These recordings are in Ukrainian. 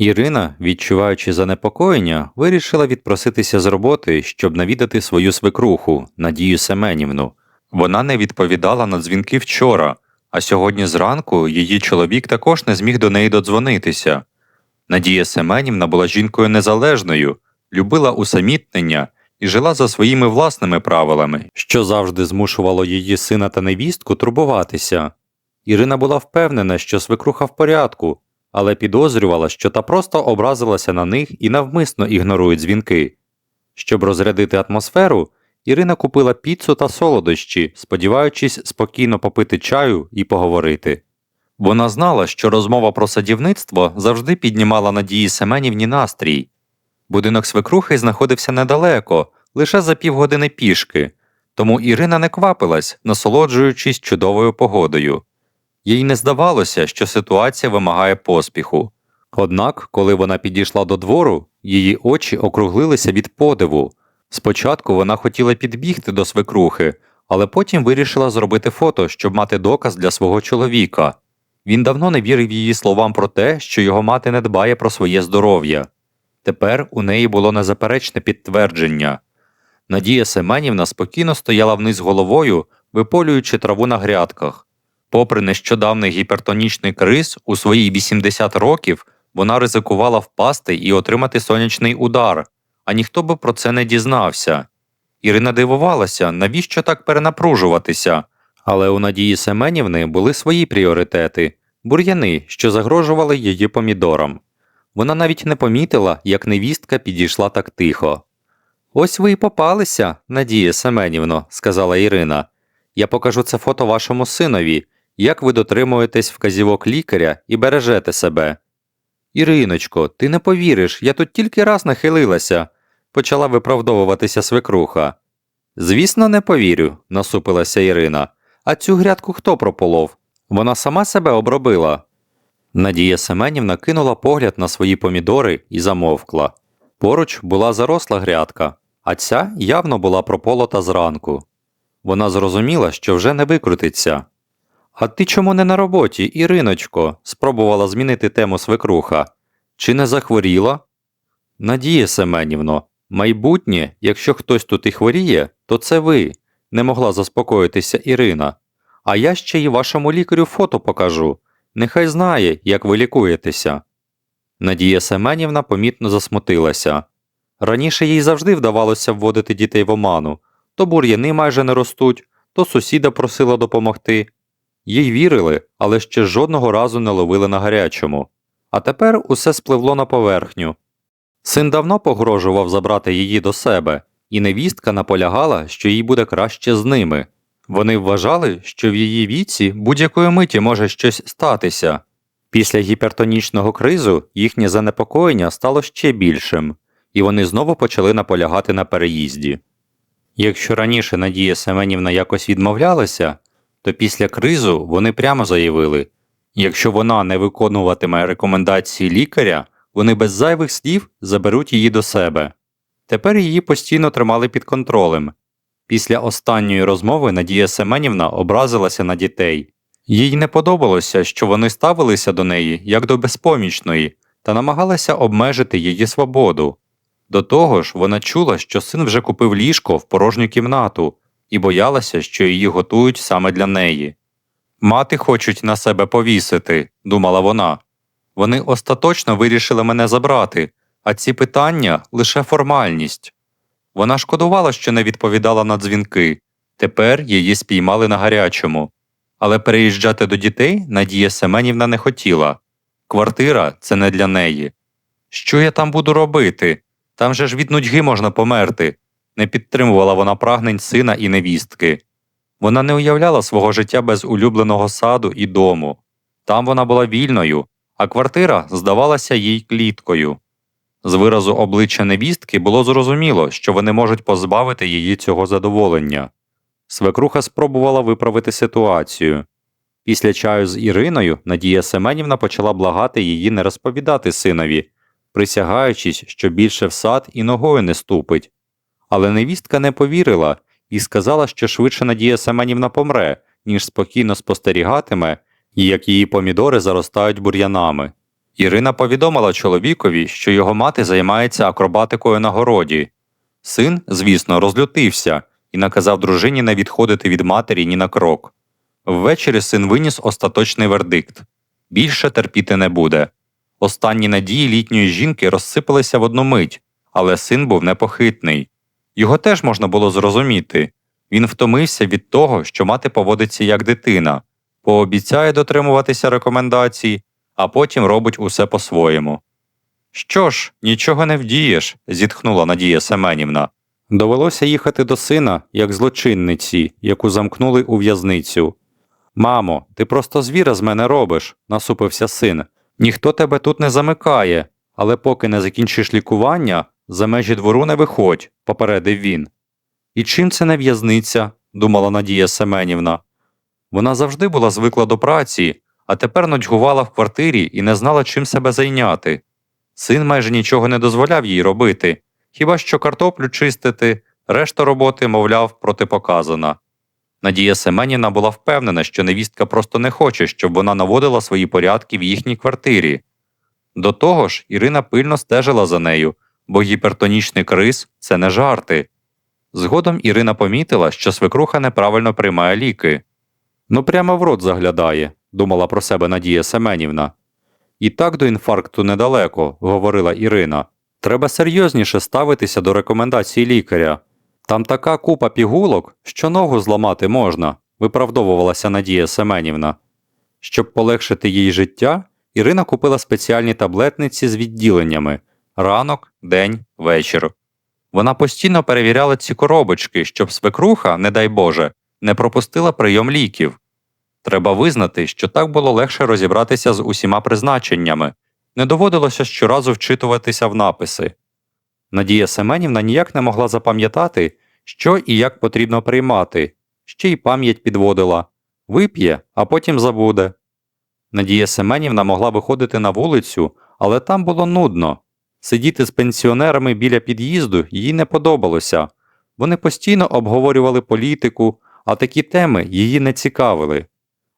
Ірина, відчуваючи занепокоєння, вирішила відпроситися з роботи, щоб навідати свою свекруху Надію Семенівну. Вона не відповідала на дзвінки вчора, а сьогодні зранку її чоловік також не зміг до неї додзвонитися. Надія Семенівна була жінкою незалежною, любила усамітнення і жила за своїми власними правилами, що завжди змушувало її сина та невістку турбуватися. Ірина була впевнена, що свекруха в порядку, але підозрювала, що та просто образилася на них і навмисно ігнорує дзвінки. Щоб розрядити атмосферу, Ірина купила піцу та солодощі, сподіваючись спокійно попити чаю і поговорити. Вона знала, що розмова про садівництво завжди піднімала Надії Семенівні настрій. Будинок свекрухи знаходився недалеко, лише за півгодини пішки, тому Ірина не квапилась, насолоджуючись чудовою погодою. Їй не здавалося, що ситуація вимагає поспіху. Однак, коли вона підійшла до двору, її очі округлилися від подиву. Спочатку вона хотіла підбігти до свекрухи, але потім вирішила зробити фото, щоб мати доказ для свого чоловіка. Він давно не вірив її словам про те, що його мати не дбає про своє здоров'я. Тепер у неї було незаперечне підтвердження. Надія Семенівна спокійно стояла вниз головою, виполюючи траву на грядках. Попри нещодавний гіпертонічний криз, у свої 80 років вона ризикувала впасти і отримати сонячний удар, а ніхто би про це не дізнався. Ірина дивувалася, навіщо так перенапружуватися. Але у Надії Семенівни були свої пріоритети бур'яни, що загрожували її помідорам. Вона навіть не помітила, як невістка підійшла так тихо. Ось ви і попалися, Надія Семенівно, сказала Ірина. Я покажу це фото вашому синові, як ви дотримуєтесь вказівок лікаря і бережете себе. Іриночко, ти не повіриш, я тут тільки раз нахилилася, почала виправдовуватися свекруха. Звісно, не повірю, насупилася Ірина. А цю грядку хто прополов? Вона сама себе обробила. Надія Семенівна кинула погляд на свої помідори і замовкла. Поруч була заросла грядка, а ця явно була прополота зранку. Вона зрозуміла, що вже не викрутиться. А ти чому не на роботі, Іриночко? спробувала змінити тему свекруха. Чи не захворіла? Надія Семенівно, майбутнє, якщо хтось тут і хворіє, то це ви, не могла заспокоїтися Ірина. А я ще й вашому лікарю фото покажу. Нехай знає, як ви лікуєтеся. Надія Семенівна помітно засмутилася. Раніше їй завжди вдавалося вводити дітей в оману то бур'яни майже не ростуть, то сусіда просила допомогти. Їй вірили, але ще жодного разу не ловили на гарячому. А тепер усе спливло на поверхню. Син давно погрожував забрати її до себе, і невістка наполягала, що їй буде краще з ними. Вони вважали, що в її віці будь-якої миті може щось статися. Після гіпертонічного кризу їхнє занепокоєння стало ще більшим, і вони знову почали наполягати на переїзді. Якщо раніше Надія Семенівна якось відмовлялася, то після кризу вони прямо заявили якщо вона не виконуватиме рекомендації лікаря, вони без зайвих слів заберуть її до себе. Тепер її постійно тримали під контролем. Після останньої розмови Надія Семенівна образилася на дітей. Їй не подобалося, що вони ставилися до неї як до безпомічної та намагалися обмежити її свободу. До того ж, вона чула, що син вже купив ліжко в порожню кімнату і боялася, що її готують саме для неї. Мати хочуть на себе повісити, думала вона. Вони остаточно вирішили мене забрати, а ці питання лише формальність. Вона шкодувала, що не відповідала на дзвінки. Тепер її спіймали на гарячому. Але переїжджати до дітей Надія Семенівна не хотіла. Квартира це не для неї. Що я там буду робити? Там же ж від нудьги можна померти. Не підтримувала вона прагнень сина і невістки. Вона не уявляла свого життя без улюбленого саду і дому. Там вона була вільною, а квартира здавалася їй кліткою. З виразу обличчя невістки було зрозуміло, що вони можуть позбавити її цього задоволення. Свекруха спробувала виправити ситуацію. Після чаю з Іриною Надія Семенівна почала благати її не розповідати синові, присягаючись, що більше в сад і ногою не ступить. Але невістка не повірила і сказала, що швидше Надія Семенівна помре, ніж спокійно спостерігатиме, як її помідори заростають бур'янами. Ірина повідомила чоловікові, що його мати займається акробатикою на городі. Син, звісно, розлютився і наказав дружині не відходити від матері ні на крок. Ввечері син виніс остаточний вердикт більше терпіти не буде. Останні надії літньої жінки розсипалися в одну мить, але син був непохитний. Його теж можна було зрозуміти. Він втомився від того, що мати поводиться як дитина, пообіцяє дотримуватися рекомендацій, а потім робить усе по-своєму. Що ж, нічого не вдієш, зітхнула Надія Семенівна. Довелося їхати до сина, як злочинниці, яку замкнули у в'язницю. Мамо, ти просто звіра з мене робиш, насупився син. Ніхто тебе тут не замикає, але поки не закінчиш лікування, за межі двору не виходь, попередив він. І чим це не в'язниця? думала Надія Семенівна. Вона завжди була звикла до праці, а тепер нудьгувала в квартирі і не знала, чим себе зайняти. Син майже нічого не дозволяв їй робити, хіба що картоплю чистити, решта роботи, мовляв, протипоказана. Надія Семенівна була впевнена, що невістка просто не хоче, щоб вона наводила свої порядки в їхній квартирі. До того ж, Ірина пильно стежила за нею, бо гіпертонічний криз це не жарти. Згодом Ірина помітила, що свекруха неправильно приймає ліки. Ну, прямо в рот заглядає, думала про себе Надія Семенівна. І так до інфаркту недалеко, говорила Ірина. Треба серйозніше ставитися до рекомендацій лікаря. Там така купа пігулок, що ногу зламати можна, виправдовувалася Надія Семенівна. Щоб полегшити їй життя, Ірина купила спеціальні таблетниці з відділеннями ранок, день, вечір. Вона постійно перевіряла ці коробочки, щоб свекруха, не дай Боже, не пропустила прийом ліків. Треба визнати, що так було легше розібратися з усіма призначеннями, не доводилося щоразу вчитуватися в написи. Надія Семенівна ніяк не могла запам'ятати, що і як потрібно приймати, ще й пам'ять підводила вип'є, а потім забуде. Надія Семенівна могла виходити на вулицю, але там було нудно. Сидіти з пенсіонерами біля під'їзду їй не подобалося. Вони постійно обговорювали політику, а такі теми її не цікавили.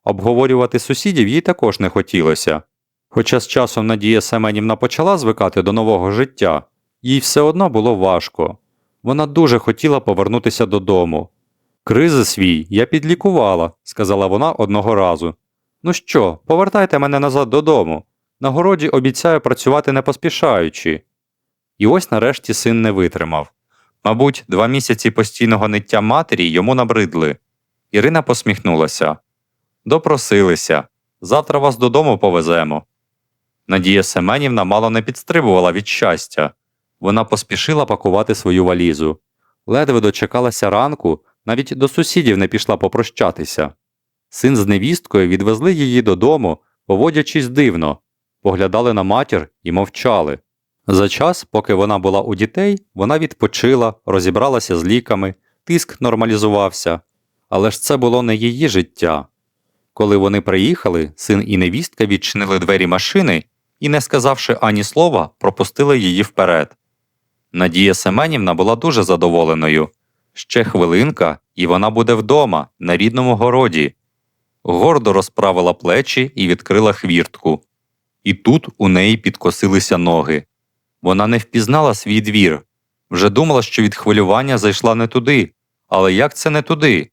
Обговорювати сусідів їй також не хотілося. Хоча з часом Надія Семенівна почала звикати до нового життя, їй все одно було важко. Вона дуже хотіла повернутися додому. Кризи свій я підлікувала, сказала вона одного разу. Ну що, повертайте мене назад додому. На городі обіцяю працювати не поспішаючи. І ось нарешті син не витримав. Мабуть, два місяці постійного ниття матері йому набридли. Ірина посміхнулася. Допросилися. Завтра вас додому повеземо. Надія Семенівна мало не підстрибувала від щастя. Вона поспішила пакувати свою валізу. Ледве дочекалася ранку, навіть до сусідів не пішла попрощатися. Син з невісткою відвезли її додому, поводячись дивно, поглядали на матір і мовчали. За час, поки вона була у дітей, вона відпочила, розібралася з ліками, тиск нормалізувався. Але ж це було не її життя. Коли вони приїхали, син і невістка відчинили двері машини і, не сказавши ані слова, пропустили її вперед. Надія Семенівна була дуже задоволеною. Ще хвилинка, і вона буде вдома, на рідному городі. Гордо розправила плечі і відкрила хвіртку. І тут у неї підкосилися ноги. Вона не впізнала свій двір. Вже думала, що від хвилювання зайшла не туди. Але як це не туди?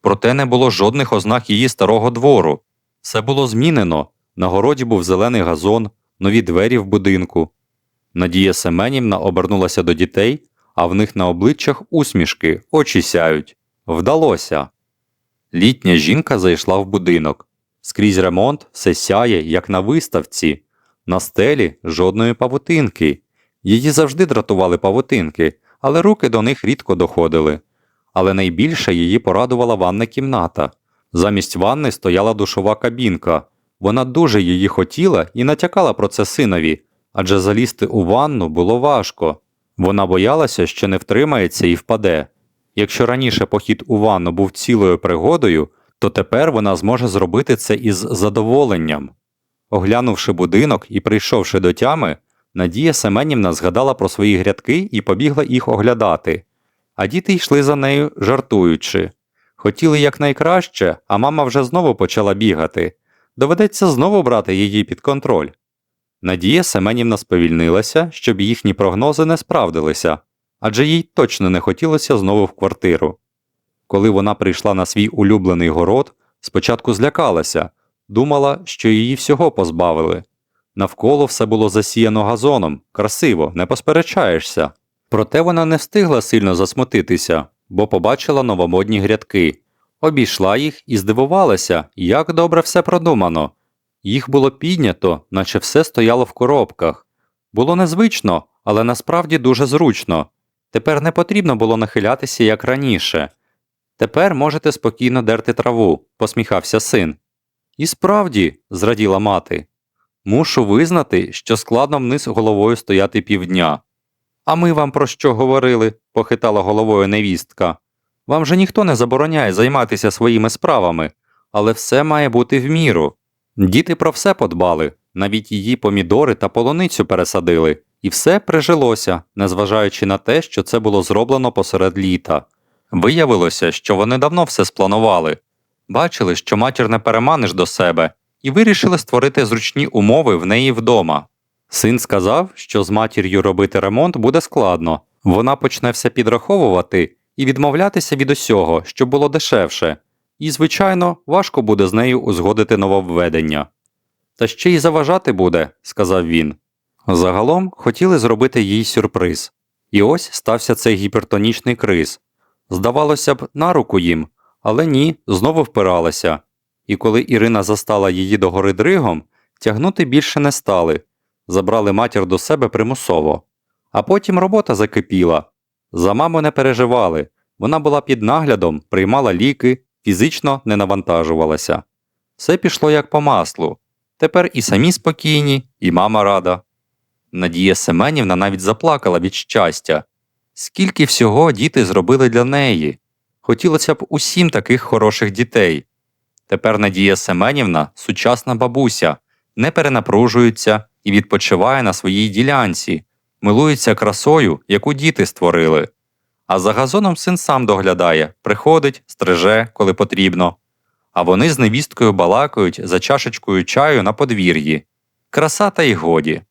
Проте не було жодних ознак її старого двору. Все було змінено. На городі був зелений газон, нові двері в будинку. Надія Семенівна обернулася до дітей, а в них на обличчях усмішки, очі сяють. Вдалося. Літня жінка зайшла в будинок. Скрізь ремонт все сяє, як на виставці. На стелі жодної павутинки. Її завжди дратували павутинки, але руки до них рідко доходили. Але найбільше її порадувала ванна кімната. Замість ванни стояла душова кабінка. Вона дуже її хотіла і натякала про це синові, адже залізти у ванну було важко. Вона боялася, що не втримається і впаде. Якщо раніше похід у ванну був цілою пригодою, то тепер вона зможе зробити це із задоволенням. Оглянувши будинок і прийшовши до тями, Надія Семенівна згадала про свої грядки і побігла їх оглядати. А діти йшли за нею, жартуючи. Хотіли якнайкраще, а мама вже знову почала бігати. Доведеться знову брати її під контроль. Надія Семенівна сповільнилася, щоб їхні прогнози не справдилися, адже їй точно не хотілося знову в квартиру. Коли вона прийшла на свій улюблений город, спочатку злякалася, думала, що її всього позбавили. Навколо все було засіяно газоном, красиво, не посперечаєшся. Проте вона не встигла сильно засмутитися, бо побачила новомодні грядки, обійшла їх і здивувалася, як добре все продумано. Їх було піднято, наче все стояло в коробках. Було незвично, але насправді дуже зручно. Тепер не потрібно було нахилятися, як раніше. Тепер можете спокійно дерти траву, посміхався син. І справді, зраділа мати, мушу визнати, що складно вниз головою стояти півдня. А ми вам про що говорили? похитала головою невістка. Вам же ніхто не забороняє займатися своїми справами, але все має бути в міру. Діти про все подбали, навіть її помідори та полуницю пересадили, і все прижилося, незважаючи на те, що це було зроблено посеред літа. Виявилося, що вони давно все спланували, бачили, що матір не переманиш до себе, і вирішили створити зручні умови в неї вдома. Син сказав, що з матір'ю робити ремонт буде складно, вона почне все підраховувати і відмовлятися від усього, що було дешевше, і, звичайно, важко буде з нею узгодити нововведення. Та ще й заважати буде, сказав він. Загалом хотіли зробити їй сюрприз. І ось стався цей гіпертонічний криз. Здавалося б, на руку їм, але ні, знову впиралася. І коли Ірина застала її до гори дригом, тягнути більше не стали, забрали матір до себе примусово. А потім робота закипіла. За маму не переживали, вона була під наглядом, приймала ліки, фізично не навантажувалася. Все пішло як по маслу. Тепер і самі спокійні, і мама рада. Надія Семенівна навіть заплакала від щастя. Скільки всього діти зробили для неї. Хотілося б усім таких хороших дітей. Тепер Надія Семенівна сучасна бабуся, не перенапружується і відпочиває на своїй ділянці, милується красою, яку діти створили. А за газоном син сам доглядає, приходить, стриже, коли потрібно. А вони з невісткою балакають за чашечкою чаю на подвір'ї. Краса та й годі.